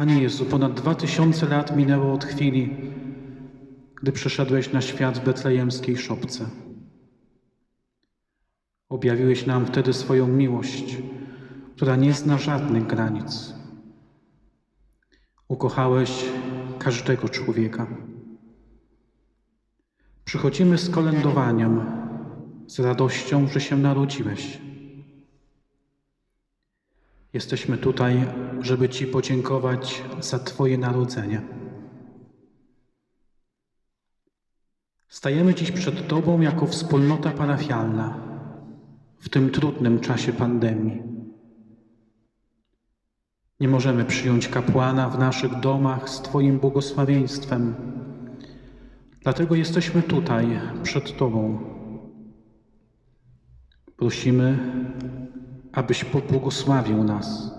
Panie Jezu, ponad dwa tysiące lat minęło od chwili, gdy przyszedłeś na świat w betlejemskiej szopce. Objawiłeś nam wtedy swoją miłość, która nie zna żadnych granic. Ukochałeś każdego człowieka. Przychodzimy z kolędowaniem, z radością, że się narodziłeś. Jesteśmy tutaj, żeby Ci podziękować za Twoje narodzenie. Stajemy dziś przed Tobą jako wspólnota parafialna w tym trudnym czasie pandemii. Nie możemy przyjąć kapłana w naszych domach z Twoim błogosławieństwem. Dlatego jesteśmy tutaj przed Tobą. Prosimy, abyś pobłogosławił nas,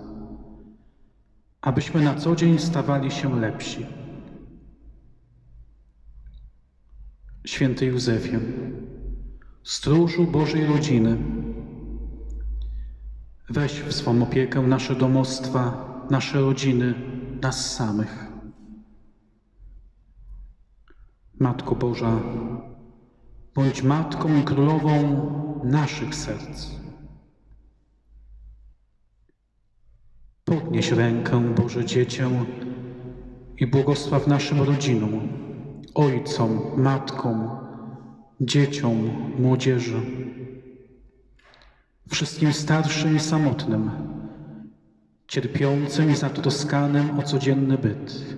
abyśmy na co dzień stawali się lepsi. Święty Józefie, stróżu Bożej rodziny, weź w swą opiekę nasze domostwa, nasze rodziny, nas samych. Matko Boża, bądź Matką i Królową naszych serc. Podnieś rękę, Boże Dziecię, i błogosław naszym rodzinom, ojcom, matkom, dzieciom, młodzieży, wszystkim starszym i samotnym, cierpiącym i zatroskanym o codzienny byt.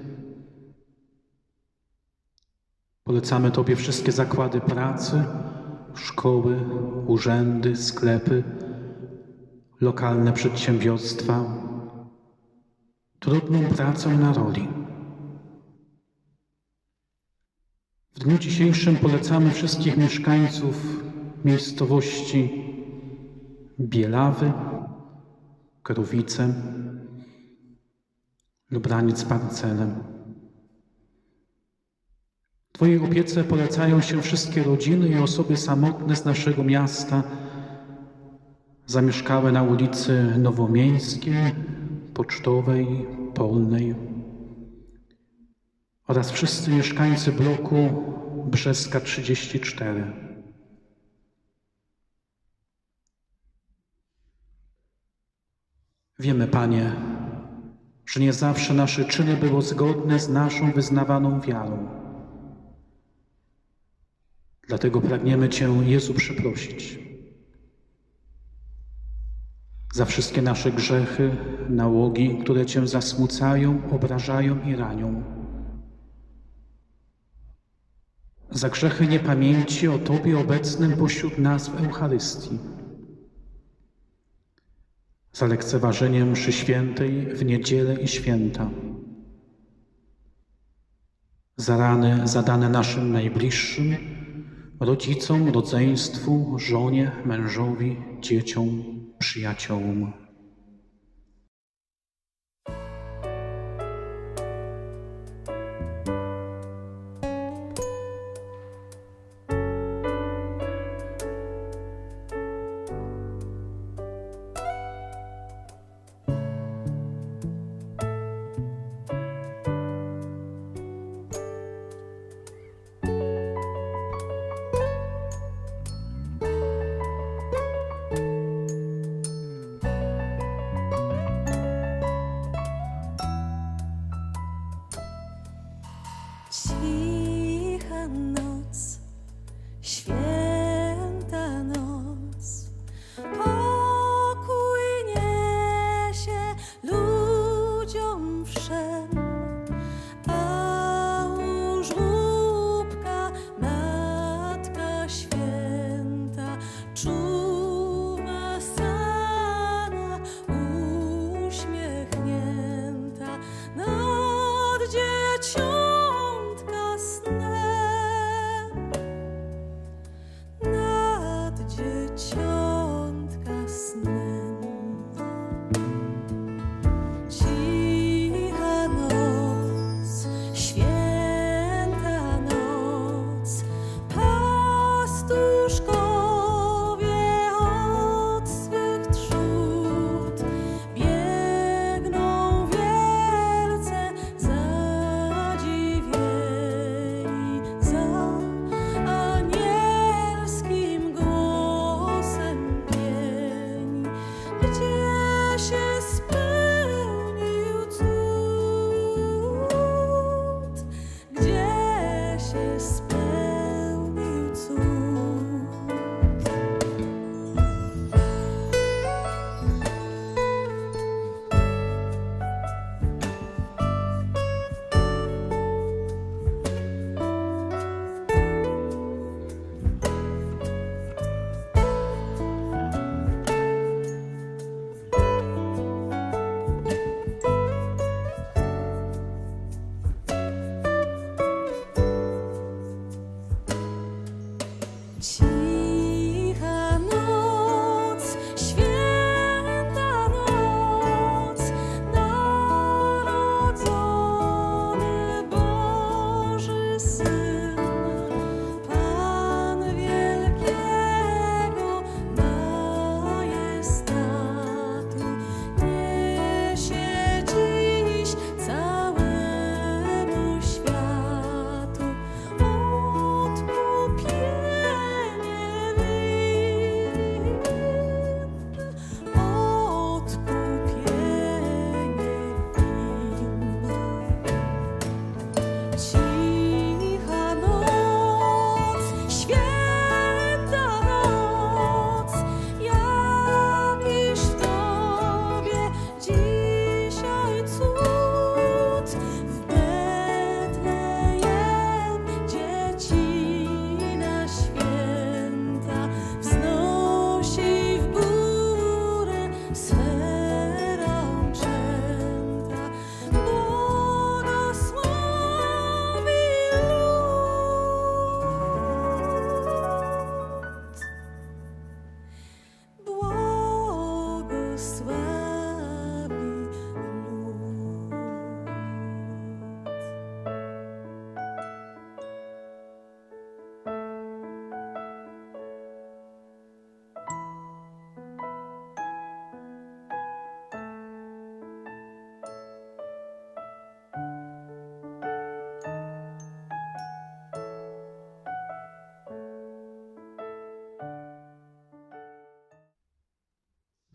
Polecamy Tobie wszystkie zakłady pracy, szkoły, urzędy, sklepy, lokalne przedsiębiorstwa, trudną pracę na roli. W dniu dzisiejszym polecamy wszystkich mieszkańców miejscowości Bielawy, Krowice, Lubraniec Parcelem. Twojej opiece polecają się wszystkie rodziny i osoby samotne z naszego miasta, zamieszkałe na ulicy Nowomiejskiej, Pocztowej, Polnej oraz wszyscy mieszkańcy bloku Brzeska 34. Wiemy, Panie, że nie zawsze nasze czyny było zgodne z naszą wyznawaną wiarą. Dlatego pragniemy Cię, Jezu, przeprosić za wszystkie nasze grzechy, nałogi, które Cię zasmucają, obrażają i ranią. Za grzechy niepamięci o Tobie obecnym pośród nas w Eucharystii. Za lekceważenie mszy świętej w niedzielę i święta. Za rany zadane naszym najbliższym, rodzicom, rodzeństwu, żonie, mężowi, dzieciom, 是牙签儿屋吗？This.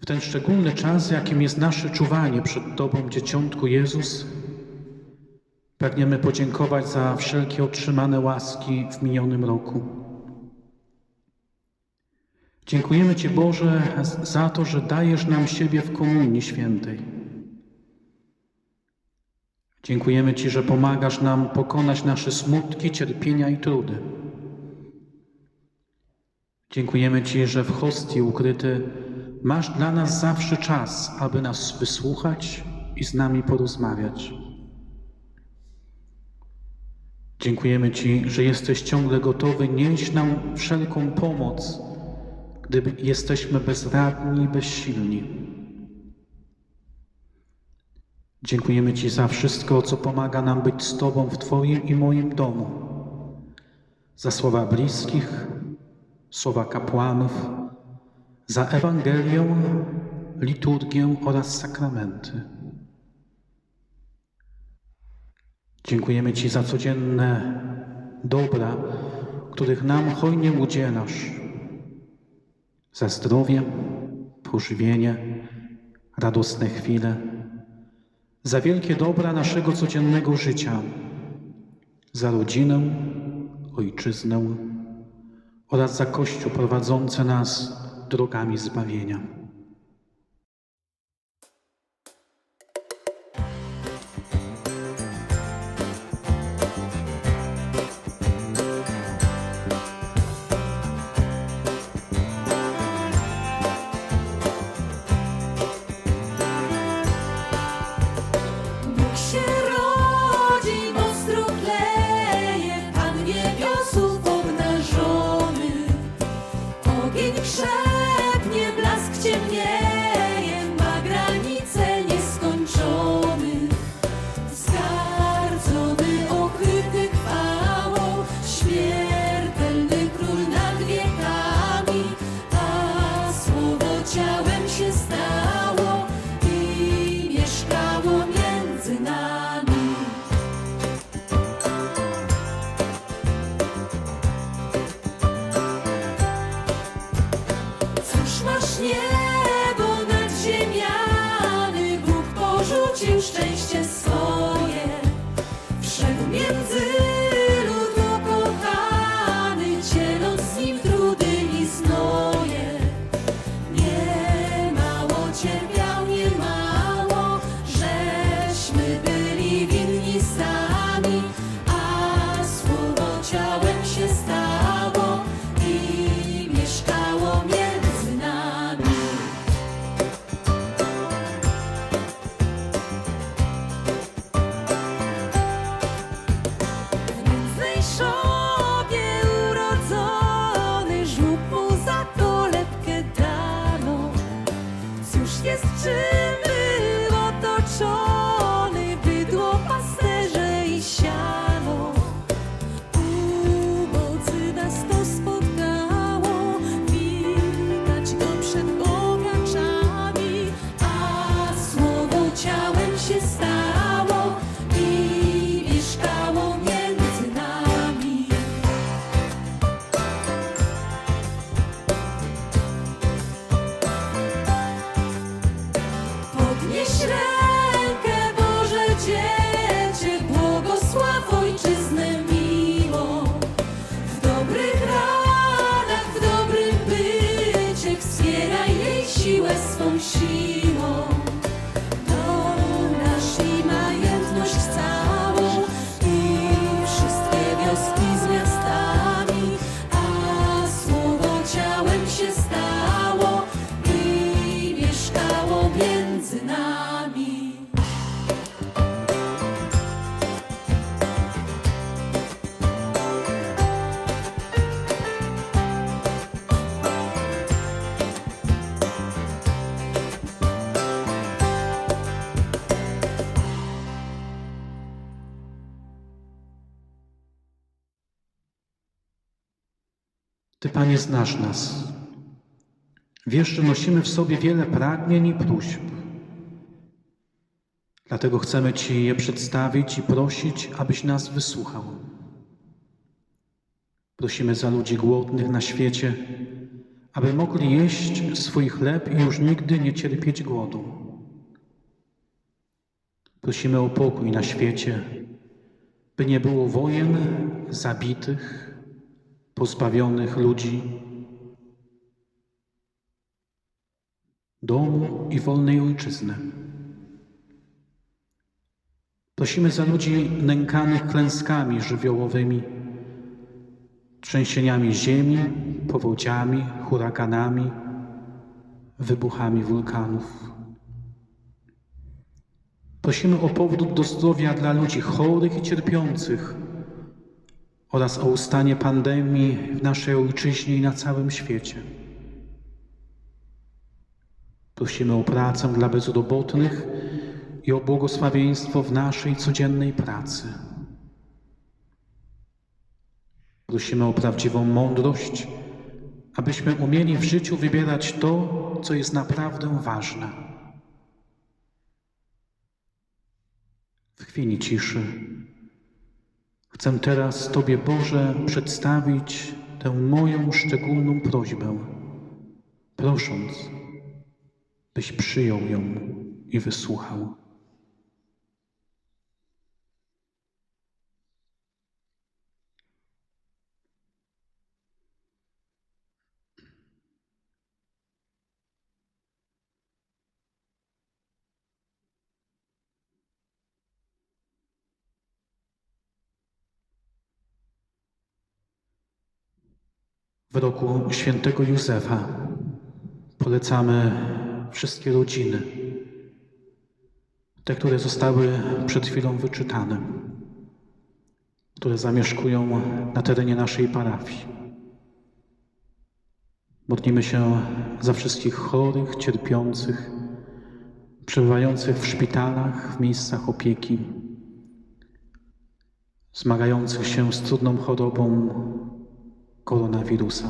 Ten szczególny czas, jakim jest nasze czuwanie przed Tobą, Dzieciątku Jezus, pragniemy podziękować za wszelkie otrzymane łaski w minionym roku. Dziękujemy Ci, Boże, za to, że dajesz nam siebie w Komunii Świętej. Dziękujemy Ci, że pomagasz nam pokonać nasze smutki, cierpienia i trudy. Dziękujemy Ci, że w hostii ukryty masz dla nas zawsze czas, aby nas wysłuchać i z nami porozmawiać. Dziękujemy Ci, że jesteś ciągle gotowy nieść nam wszelką pomoc, gdy jesteśmy bezradni i bezsilni. Dziękujemy Ci za wszystko, co pomaga nam być z Tobą w Twoim i moim domu. Za słowa bliskich, słowa kapłanów, za Ewangelię, liturgię oraz sakramenty. Dziękujemy Ci za codzienne dobra, których nam hojnie udzielasz. Za zdrowie, pożywienie, radosne chwile, za wielkie dobra naszego codziennego życia, za rodzinę, ojczyznę oraz za Kościół prowadzący nas drogami zbawienia. Panie, znasz nas. Wiesz, że nosimy w sobie wiele pragnień i próśb. Dlatego chcemy Ci je przedstawić i prosić, abyś nas wysłuchał. Prosimy za ludzi głodnych na świecie, aby mogli jeść swój chleb i już nigdy nie cierpieć głodu. Prosimy o pokój na świecie, by nie było wojen, zabitych, pozbawionych ludzi domu i wolnej ojczyzny. Prosimy za ludzi nękanych klęskami żywiołowymi, trzęsieniami ziemi, powodziami, huraganami, wybuchami wulkanów. Prosimy o powrót do zdrowia dla ludzi chorych i cierpiących oraz o ustanie pandemii w naszej ojczyźnie i na całym świecie. Prosimy o pracę dla bezrobotnych i o błogosławieństwo w naszej codziennej pracy. Prosimy o prawdziwą mądrość, abyśmy umieli w życiu wybierać to, co jest naprawdę ważne. W chwili ciszy chcę teraz Tobie, Boże, przedstawić tę moją szczególną prośbę, prosząc, byś przyjął ją i wysłuchał. W roku świętego Józefa polecamy wszystkie rodziny, te, które zostały przed chwilą wyczytane, które zamieszkują na terenie naszej parafii. Modlimy się za wszystkich chorych, cierpiących, przebywających w szpitalach, w miejscach opieki, zmagających się z trudną chorobą koronawirusa.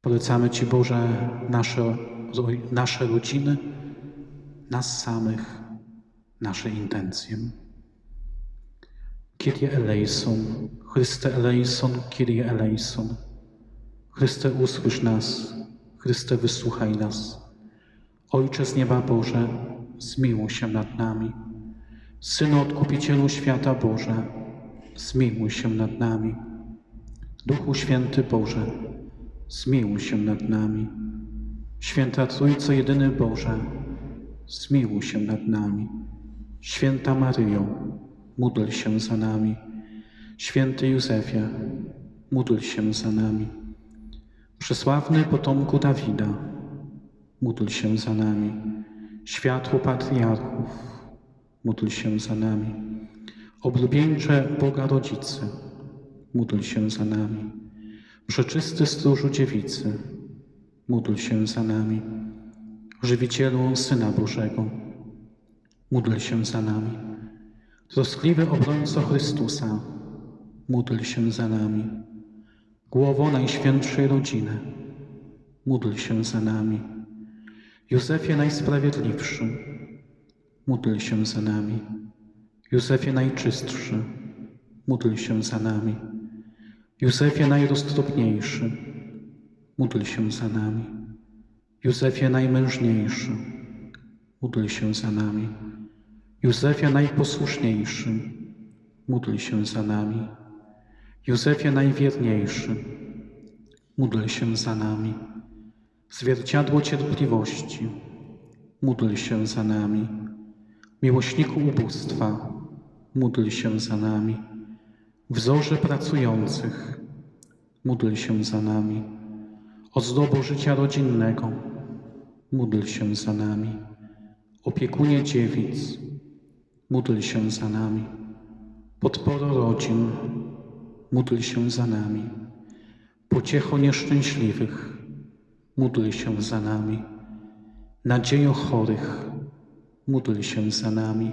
Polecamy Ci, Boże, nasze, nasze rodziny, nas samych, nasze intencje. Kyrie eleison, Chryste eleison, Kyrie eleison. Chryste usłysz nas, Chryste wysłuchaj nas. Ojcze z nieba Boże, zmiłuj się nad nami. Synu Odkupicielu świata Boże, zmiłuj się nad nami. Duchu Święty Boże, zmiłuj się nad nami. Święta Trójco Jedyny Boże, zmiłuj się nad nami. Święta Maryjo, módl się za nami. Święty Józefie, módl się za nami. Przesławny potomku Dawida, módl się za nami. Światło patriarchów, módl się za nami. Oblubieńcze Boga Rodzicy, módl się za nami. Przeczysty stróżu dziewicy, módl się za nami. Żywicielu Syna Bożego, módl się za nami. Troskliwy obrońco Chrystusa, módl się za nami. Głowo Najświętszej Rodziny, módl się za nami. Józefie Najsprawiedliwszy, módl się za nami. Józefie Najczystszy, módl się za nami. Józefie Najroztropniejszy, módl się za nami. Józefie Najmężniejszy, módl się za nami. Józefie Najposłuszniejszy, módl się za nami. Józefie Najwierniejszy, módl się za nami. Zwierciadło cierpliwości, módl się za nami. Miłośniku ubóstwa, módl się za nami. Wzorze pracujących, módl się za nami. Ozdobo życia rodzinnego, módl się za nami. Opiekunie dziewic, módl się za nami. Podporo rodzin, módl się za nami. Pociecho nieszczęśliwych, módl się za nami. Nadziejo chorych, módl się za nami.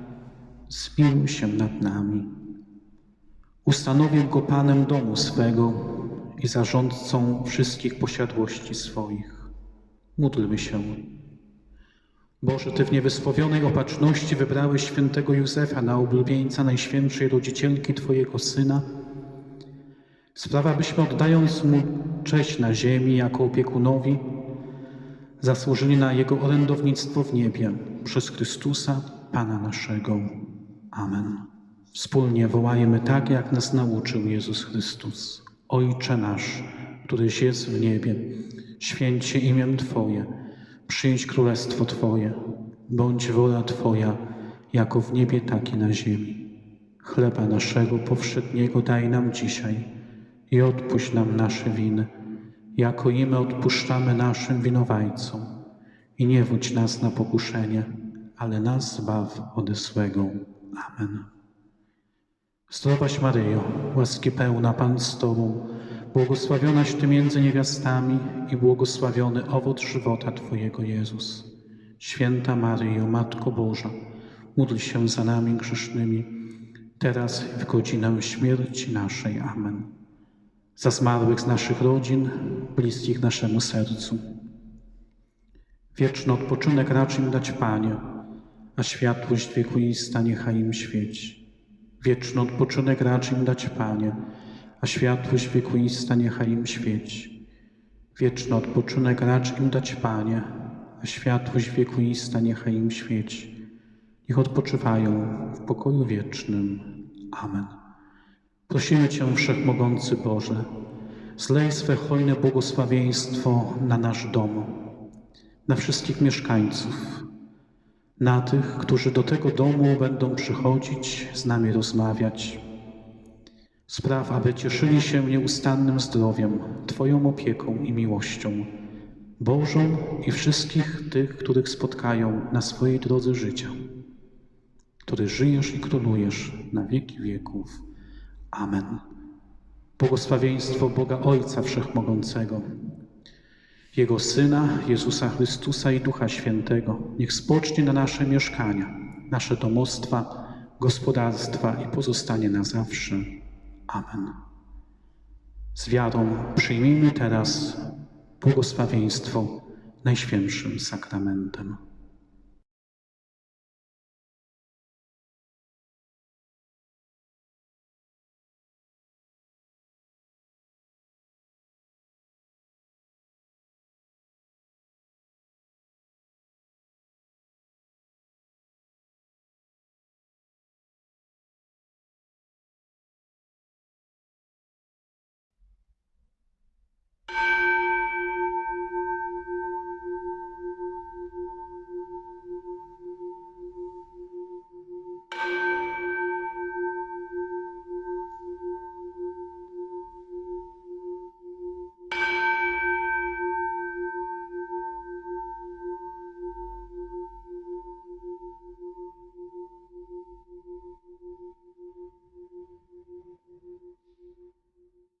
zmiłuj się nad nami. Ustanowię go Panem domu swego i zarządcą wszystkich posiadłości swoich. Módlmy się. Boże, Ty w niewysłowionej opatrzności wybrałeś świętego Józefa na oblubieńca Najświętszej Rodzicielki Twojego Syna. Sprawa, byśmy oddając Mu cześć na ziemi jako opiekunowi, zasłużyli na Jego orędownictwo w niebie przez Chrystusa, Pana naszego. Amen. Wspólnie wołajmy tak, jak nas nauczył Jezus Chrystus. Ojcze nasz, któryś jest w niebie, święć imię Twoje, przyjdź królestwo Twoje, bądź wola Twoja, jako w niebie, tak i na ziemi. Chleba naszego powszedniego daj nam dzisiaj i odpuść nam nasze winy, jako i my odpuszczamy naszym winowajcom. I nie wódź nas na pokuszenie, ale nas zbaw ode złego. Amen. Zdrowaś Maryjo, łaski pełna Pan z Tobą, błogosławionaś Ty między niewiastami i błogosławiony owoc żywota Twojego Jezus. Święta Maryjo, Matko Boża, módl się za nami grzesznymi, teraz i w godzinę śmierci naszej. Amen. Za zmarłych z naszych rodzin, bliskich naszemu sercu. Wieczny odpoczynek racz im dać, Panie, a światłość wiekuista niechaj im świeci. Wieczny odpoczynek racz im dać, Panie, a światłość wiekuista niechaj im świeci. Wieczny odpoczynek racz im dać, Panie, a światłość wiekuista niechaj im świeci. Niech odpoczywają w pokoju wiecznym. Amen. Prosimy Cię, Wszechmogący Boże, zlej swe hojne błogosławieństwo na nasz dom, na wszystkich mieszkańców, na tych, którzy do tego domu będą przychodzić, z nami rozmawiać. Spraw, aby cieszyli się nieustannym zdrowiem, Twoją opieką i miłością, Bożą i wszystkich tych, których spotkają na swojej drodze życia, który żyjesz i królujesz na wieki wieków. Amen. Błogosławieństwo Boga Ojca Wszechmogącego, Jego Syna, Jezusa Chrystusa i Ducha Świętego, niech spocznie na nasze mieszkania, nasze domostwa, gospodarstwa i pozostanie na zawsze. Amen. Z wiarą przyjmijmy teraz błogosławieństwo Najświętszym Sakramentem.